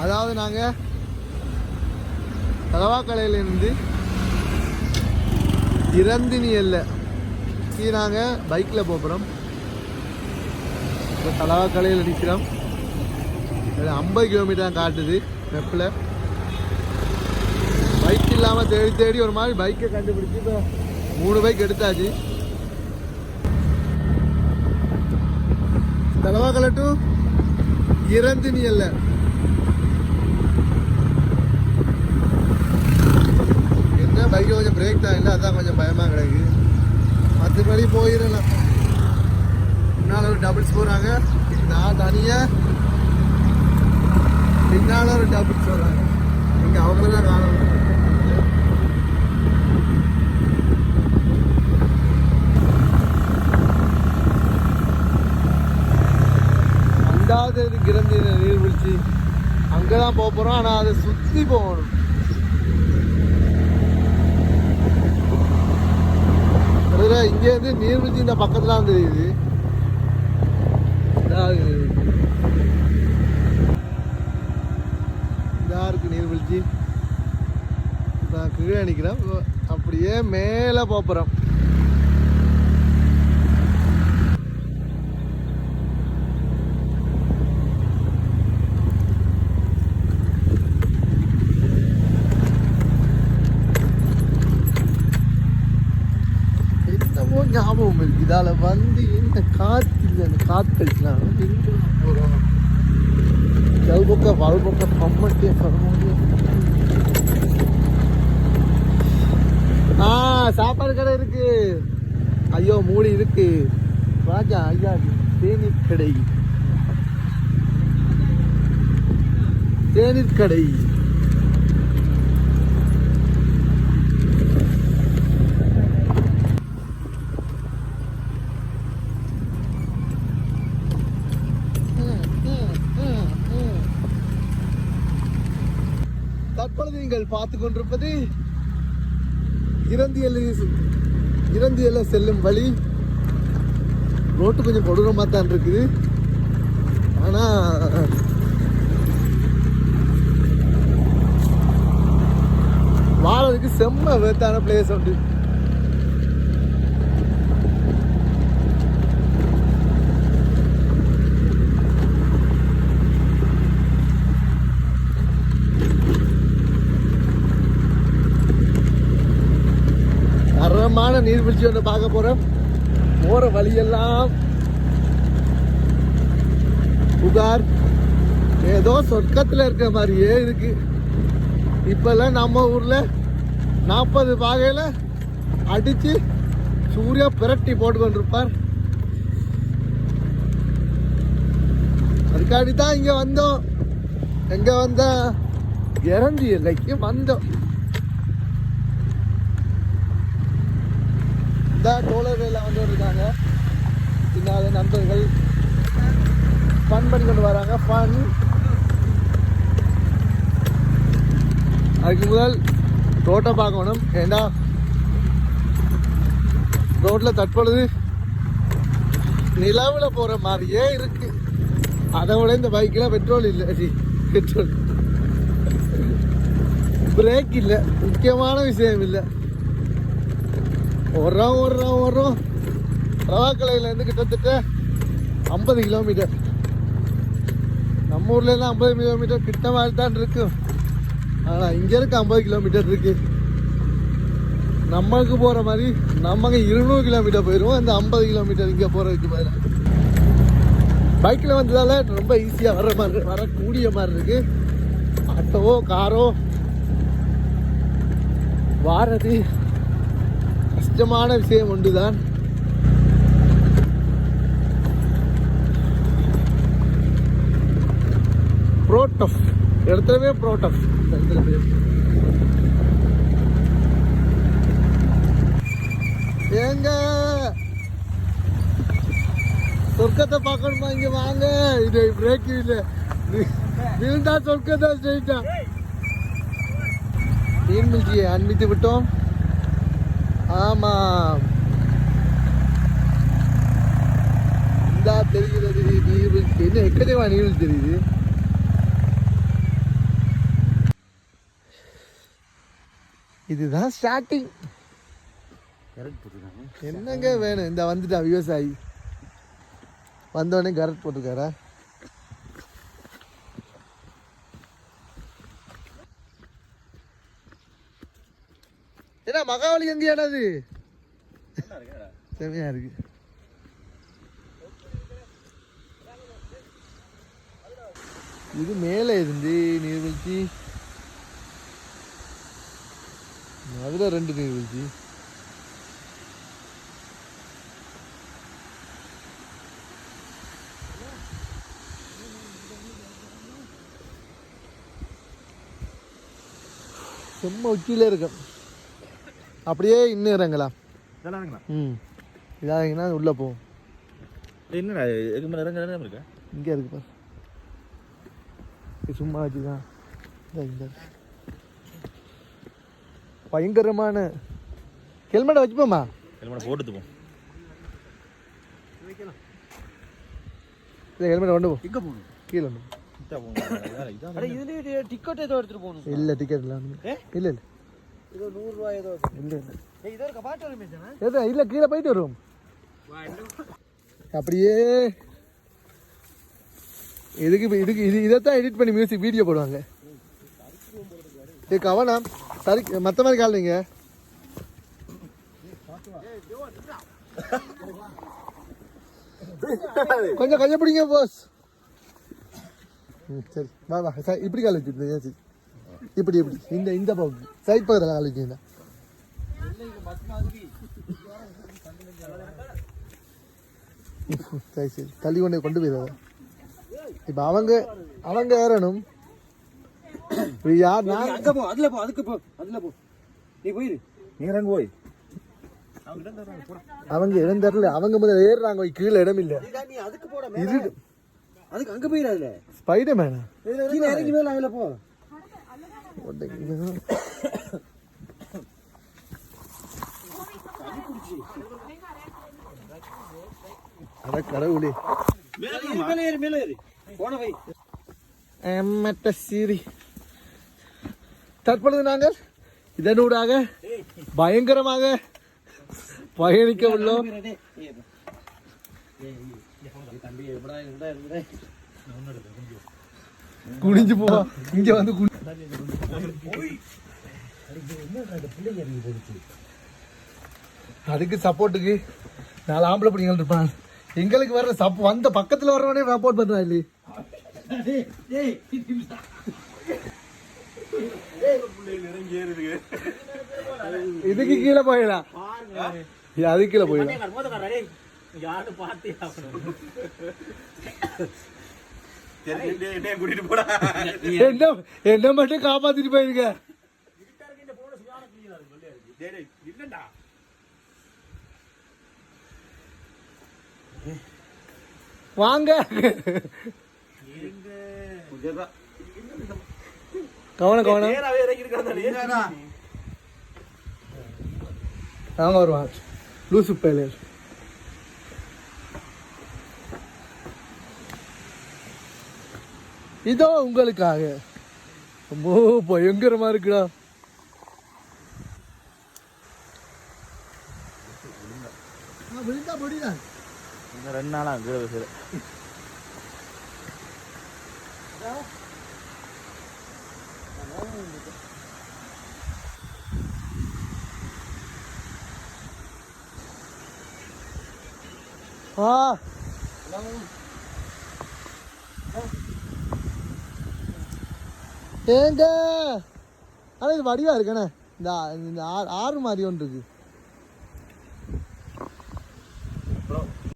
அதாவது நாங்கள் தலவாக்கலையிலேருந்து இறந்தினி இல்லை நாங்கள் பைக்கில் போகிறோம் இப்போ தலவாக்கலையில் நிற்கிறோம் அது ஐம்பது கிலோமீட்டர் தான் காட்டுது வெப்பில் பைக் இல்லாமல் தேடி தேடி ஒரு மாதிரி பைக்கை கண்டுபிடிச்சி இப்போ மூணு பைக் எடுத்தாச்சு. தலவாக்கலை டு இறந்தினி இல்லை என்ன பைக்கில் கொஞ்சம் பிரேக் தான் இல்லை அதான் கொஞ்சம் பயமாக கிடைக்கு. மற்றபடி போயிடலாம். பின்னால் ஒரு டபுள்ஸ் போகிறாங்க நான் தனியாக பின்னால் ஒரு டபுள்ஸ் போகிறாங்க இங்கே அவங்கள தான் காணணும் அண்டாவது கிரந்தி நீர்வீழ்ச்சி அங்கே தான் போக போகிறோம் ஆனால் அதை சுற்றி போகணும். அதுல இங்கேருந்து நீர்வீழ்ச்சி இந்த பக்கத்தில் தான் தெரியுது இதாக இருக்குது. இருக்கு நீர்வீழ்ச்சி நான் கீழே நிற்கிறேன் அப்படியே மேலே போகிறோம் இதால வந்து என்ன காற்று இல்லை அந்த காத்தடிக்கலாம் எங்க போறோம் ஜல்பொக்க வல்பொக்க பம்மட்டே பரமோடியே ஆ சாப்பாடு கடை இருக்கு. ஐயோ மூடி இருக்கு. ராஜா ஐயா தேநீர் கடை. தேநீர் கடை தற்பொழுது நீங்கள் பார்த்து கொண்டிருப்பது இறந்தியல் இறந்தியல செல்லும் வழி. ரோட்டு கொஞ்சம் கொடூரமாக தான் இருக்குது. ஆனால் வாழறதுக்கு செம்ம வேத்தான பிளேஸ் உண்டு. நீர்வீழ்ச்சி ஒன்று பார்க்க போறோம். போற வழியெல்லாம் புகார். ஏதோ சொர்க்கத்தில் இருக்கிற மாதிரியே இருக்கு. இப்பெல்லாம் நம்ம ஊர்ல நாற்பது பாகையில் அடிச்சு சூர்யா பிரட்டி போட்டு கொண்டிருப்பார். அதுக்காண்டி தான் இங்க வந்தோம். எங்க வந்த இறந்தி இல்லைக்கு வந்தோம். இந்த டோலர்வேல வந்து இருக்காங்க. பின்னால நண்பர்கள். ஃபன் பண்ணி கொண்டு வராங்க ஃபன் அதுக்கு முதல் ரோட்டை பார்க்கணும். ஏன்னா ரோட்டில் தற்பொழுது நிலவில் போகிற மாதிரியே இருக்கு. அதை விட இந்த பைக்கில் பெட்ரோல் இல்லை. ஜி பெட்ரோல் பிரேக் இல்லை. முக்கியமான விஷயம் இல்லை. ஓடுறோம் ஓடுறோம் ஓடுறோம் ரவாக்கலையிலேருந்து கிட்டத்தட்ட ஐம்பது கிலோமீட்டர். நம்ம ஊர்லேருந்து ஐம்பது கிலோமீட்டர் கிட்ட மாதிரி தான் இருக்கும் ஆனால் இங்கே இருக்க ஐம்பது கிலோமீட்டர் இருக்கு. நம்மளுக்கு போகிற மாதிரி நமக்கு இருநூறு கிலோமீட்டர் போயிடுவோம். இந்த ஐம்பது கிலோமீட்டர் இங்கே போகிறதுக்கு பதிலாக பைக்கில் வந்ததால ரொம்ப ஈஸியாக வர மாதிரி வரக்கூடிய மாதிரி இருக்கு. ஆட்டோவோ காரோ வாரது கஷ்டமான விஷயம் ஒன்றுதான். புரோட்டஃப் இடத்துலவே புரோட்டஃப் இந்த இடத்துல பேர் ஏங்க. சொர்க்கத்தை பார்க்கணுமா? இங்க வாங்க. இது பிரேக் இல்லை. விழுந்தா சொர்க்கத்தை ஸ்ட்ரெயிட்டா நீர்மூழ்கியை அன்பித்து விட்டோம்? ஆமாம் இந்தா தெரிகிறது நீர்வீழ்ச்சி என்ன எக்கச்சக்கமா நீர்வீழ்ச்சி தெரியுது? இதுதான் ஸ்டார்டிங் என்னங்க வேணும்? இந்த வந்துட்டா விவசாயி. வந்தோடனே கரெக்ட் போட்டிருக்காரா? ஏன்னா மகாவலி எங்கேயாடா அது? செமையா இருக்கு. இது மேலே இருந்து நீர்வீழ்ச்சி? அதுல ரெண்டு நீர்வீழ்ச்சி. சும்மா உச்சியில இருக்கும் அப்படியே இன்னும் இறங்கலாம். ம். இதாங்கன்னா உள்ளே போகும். என்னடா எதுக்கு மேலே இறங்க இறங்க இருக்கா? இங்கே இருக்கு பாரு. இது சும்மா வச்சுதான். இந்த. பயங்கரமான. ஹெல்மெட்டை வச்சுப்போமா? ஹெல்மெட் போட்டுட்டு போ. இல்லை ஹெல்மெட்டை கொண்டு போ. எங்கே போகணும். கீழே கொண்டு போ. இதான் அட இதுல டிக்கெட் ஏதோ எடுத்துட்டு போகணும் இல்லை டிக்கெட் இல்லை. இல்லை இல்லை. ஏதோ நூறு ரூபாய் ஏதோ இல்லை இதோ பாட்டு வருமே இல்லை கீழே போயிட்டு வருவோம் அப்படியே. இதுக்கு இதுக்கு இது இதைத்தான் எடிட் பண்ணி மியூசிக் வீடியோ போடுவாங்க. இது கவனம் சரி மற்ற மாதிரி காலைங்க கொஞ்சம் கொஞ்சம் பிடிங்க போஸ் சரி வா வா. சரி இப்படி கால் வச்சுருந்தேன் சரி இப்படி இப்படி. இந்த இந்த பக்கம். சைட் பக்கத்தில் கால் வச்சுருந்தா சரி சரி. தள்ளி கொண்டு கொண்டு போயிடுவாங்க இப்போ அவங்க அவங்க ஏறணும். யார் நான் அங்க போ. அதுல போ. அதுக்கு போ. அதுல போ. நீ போயிரு. நீ இறங்க போய். அவங்க இடம் தரல அவங்க முதல்ல ஏறுறாங்க கீழே இடம் இல்லை. நீ அதுக்கு போட இரு அதுக்கு அங்க போயிரு அதுல. ஸ்பைடர் மேனா இறங்கி மேல அதுல போ. அட கடவுளே மேல ஏறு மேல ஏறு போன வை எம்மட்ட சீரி தற்பொழுது நாங்கள் இதனூடாக பயங்கரமாக பயணிக்க உள்ளோம் தம்பி எப்படா இருந்தா எப்படா குனிஞ்சு போவா. இங்க வந்து அதுக்கு சப்போர்ட்டுக்கு நாலு ஆம்பளை பிடிங்கள் இருப்பான் எங்களுக்கு வர்ற சப் வந்த பக்கத்துல வர்றவனே சப்போர்ட் பண்றான் இல்லையே. இதுக்கு கீழே போயிடலாம். அதுக்கு கீழே போயிடலாம். யாரு பார்த்தே என்ன என்ன மட்டும் காப்பாத்திட்டு போயிருக்க? வாங்க. கவனம் கவனம். நேராவே இறங்கி இருக்கிறதா வாங்க வருவான் லூசு பேலர் இதோ உங்களுக்காக. ரொம்ப பயங்கரமா இருக்குடா. ரெண்டு நாளா பேசுற ஆ. ஏங்க? ஆனால் இது வடிவாக இருக்கண்ணே இந்த இந்த ஆறு மாதிரி ஒன்று இருக்குது